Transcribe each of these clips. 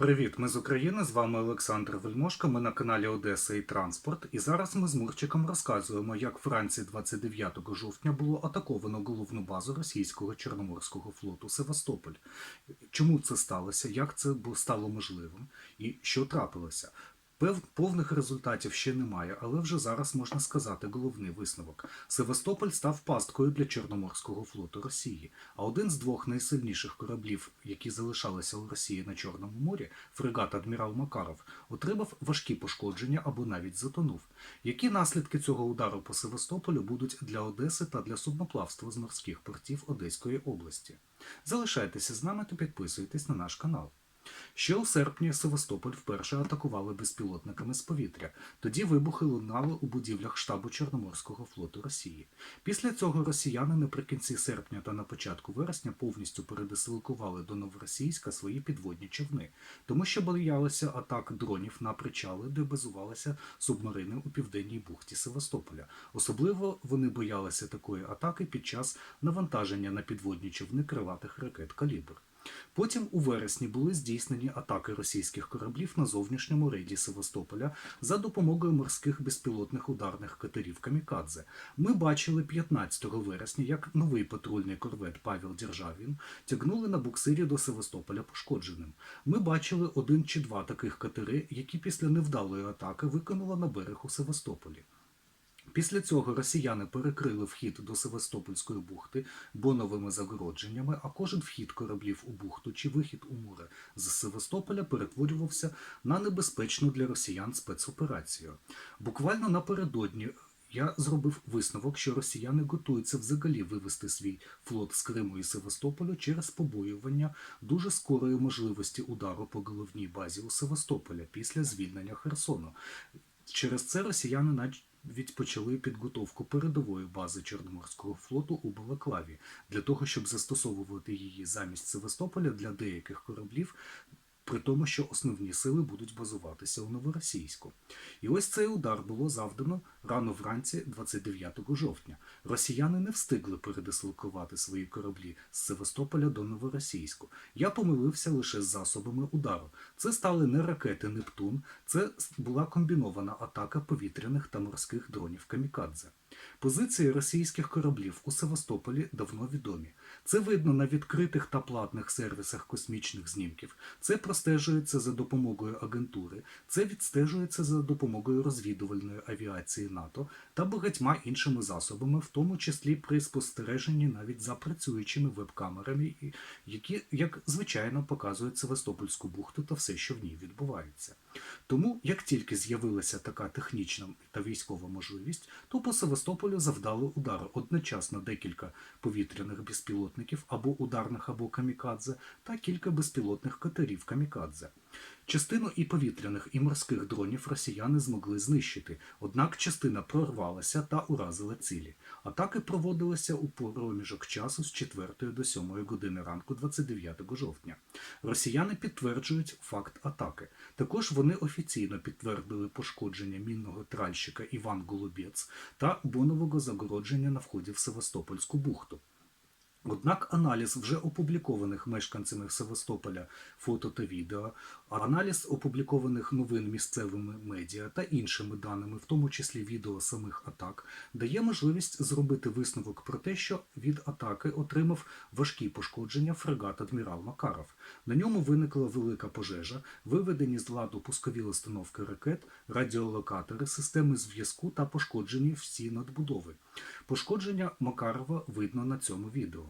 Привіт, ми з України. З вами Олександр Вельмошко. Ми на каналі Одеса і Транспорт. І зараз ми з Мурчиком розказуємо, як вранці 29 жовтня було атаковано головну базу російського Чорноморського флоту Севастополь. Чому це сталося? Як це стало можливим? І що трапилося? Повних результатів ще немає, але вже зараз можна сказати головний висновок. Севастополь став пасткою для Чорноморського флоту Росії, а один з двох найсильніших кораблів, які залишалися у Росії на Чорному морі, фрегат адмірал Макаров, отримав важкі пошкодження або навіть затонув. Які наслідки цього удару по Севастополю будуть для Одеси та для судноплавства з морських портів Одеської області? Залишайтеся з нами та підписуйтесь на наш канал. Ще у серпні Севастополь вперше атакували безпілотниками з повітря. Тоді вибухи лунали у будівлях штабу Чорноморського флоту Росії. Після цього росіяни наприкінці серпня та на початку вересня повністю передислокували до Новоросійська свої підводні човни, тому що боялися атак дронів на причали, де базувалися субмарини у південній бухті Севастополя. Особливо вони боялися такої атаки під час навантаження на підводні човни крилатих ракет Калібр. Потім у вересні були здійснені атаки російських кораблів на зовнішньому рейді Севастополя за допомогою морських безпілотних ударних катерів Камікадзе. Ми бачили 15 вересня, як новий патрульний корвет Павел Державін тягнули на буксирі до Севастополя пошкодженим. Ми бачили один чи два таких катери, які після невдалої атаки викинули на берег у Севастополі. Після цього росіяни перекрили вхід до Севастопольської бухти боновими загородженнями, а кожен вхід кораблів у бухту чи вихід у море з Севастополя перетворювався на небезпечну для росіян спецоперацію. Буквально напередодні я зробив висновок, що росіяни готуються взагалі вивести свій флот з Криму і Севастополю через побоювання дуже скорої можливості удару по головній базі у Севастополя після звільнення Херсону. Через це росіяни навіть почали підготовку передової бази Чорноморського флоту у Балаклаві. Для того, щоб застосовувати її замість Севастополя для деяких кораблів, при тому, що основні сили будуть базуватися у Новоросійську. І ось цей удар було завдано рано вранці 29 жовтня. Росіяни не встигли передислокувати свої кораблі з Севастополя до Новоросійську. Я помилився лише з засобами удару. Це стали не ракети Нептун, це була комбінована атака повітряних та морських дронів Камікадзе. Позиції російських кораблів у Севастополі давно відомі. Це видно на відкритих та платних сервісах космічних знімків. Це простежується за допомогою агентури, це відстежується за допомогою розвідувальної авіації НАТО та багатьма іншими засобами, в тому числі при спостереженні навіть за працюючими веб-камерами, які, як звичайно, показують Севастопольську бухту та все, що в ній відбувається. Тому, як тільки з'явилася така технічна та військова можливість, то по Севастополю завдали удари одночасно декілька повітряних безпілотників або ударних, або камікадзе, та кілька безпілотних катерів камікадзе. Частину і повітряних, і морських дронів росіяни змогли знищити, однак частина прорвалася та уразила цілі. Атаки проводилися у проміжок часу з 4 до 7 години ранку 29 жовтня. Росіяни підтверджують факт атаки. Також вони офіційно підтвердили пошкодження мінного тральщика Іван Голубець та бонового загородження на вході в Севастопольську бухту. Однак аналіз вже опублікованих мешканцями Севастополя фото та відео, аналіз опублікованих новин місцевими медіа та іншими даними, в тому числі відео самих атак, дає можливість зробити висновок про те, що від атаки отримав важкі пошкодження фрегат адмірал Макаров. На ньому виникла велика пожежа, виведені з ладу пускові установки ракет, радіолокатори, системи зв'язку та пошкоджені всі надбудови. Пошкодження Макарова видно на цьому відео.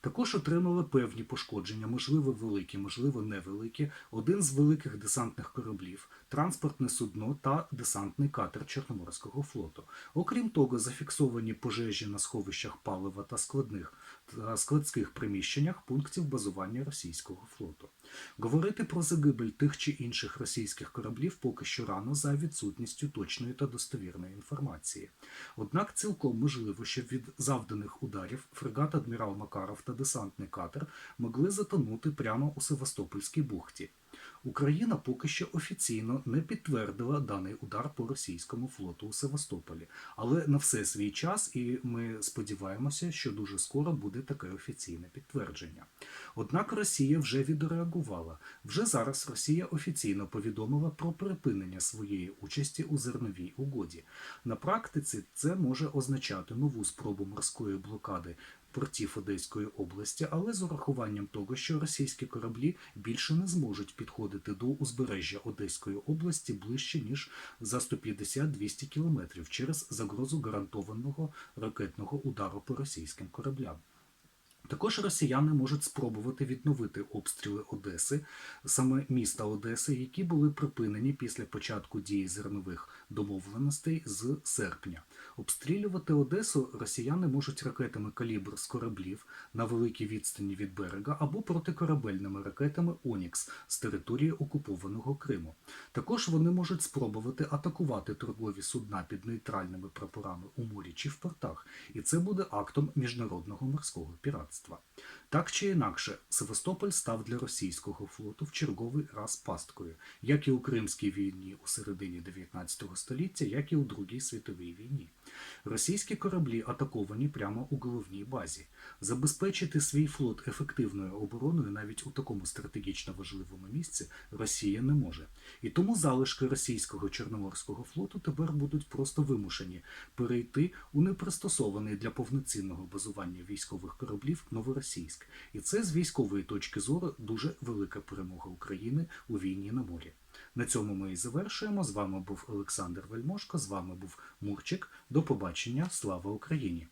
Також отримали певні пошкодження, можливо, великі, можливо, невеликі, один з великих десантних кораблів, транспортне судно та десантний катер Чорноморського флоту. Окрім того, зафіксовані пожежі на сховищах палива та складних та складських приміщеннях пунктів базування російського флоту. Говорити про загибель тих чи інших російських кораблів поки що рано за відсутністю точної та достовірної інформації. Однак цілком можливо, що від завданих ударів фрегат адмірал Макаров та десантний катер могли затонути прямо у Севастопольській бухті. Україна поки що офіційно не підтвердила даний удар по російському флоту у Севастополі, але на все свій час, і ми сподіваємося, що дуже скоро буде таке офіційне підтвердження. Однак Росія вже відреагувала. Вже зараз Росія офіційно повідомила про припинення своєї участі у зерновій угоді. На практиці це може означати нову спробу морської блокади портів Одеської області, але з урахуванням того, що російські кораблі більше не зможуть підходити до узбережжя Одеської області ближче ніж за 150-200 кілометрів через загрозу гарантованого ракетного удару по російським кораблям. Також росіяни можуть спробувати відновити обстріли Одеси, саме міста Одеси, які були припинені після початку дії зернових домовленостей з серпня. Обстрілювати Одесу росіяни можуть ракетами калібр з кораблів на великій відстані від берега або протикорабельними ракетами Онікс з території окупованого Криму. Також вони можуть спробувати атакувати торгові судна під нейтральними прапорами у морі чи в портах, і це буде актом міжнародного морського піратства. Так чи інакше, Севастополь став для російського флоту в черговий раз пасткою, як і у Кримській війні у середині 19 століття, як і у Другій світовій війні. Російські кораблі атаковані прямо у головній базі. Забезпечити свій флот ефективною обороною навіть у такому стратегічно важливому місці Росія не може. І тому залишки російського Чорноморського флоту тепер будуть просто вимушені перейти у непристосований для повноцінного базування військових кораблів Новоросійськ. І це з військової точки зору дуже велика перемога України у війні на морі. На цьому ми і завершуємо. З вами був Олександр Вельмошко, з вами був Мурчик. До побачення. Слава Україні!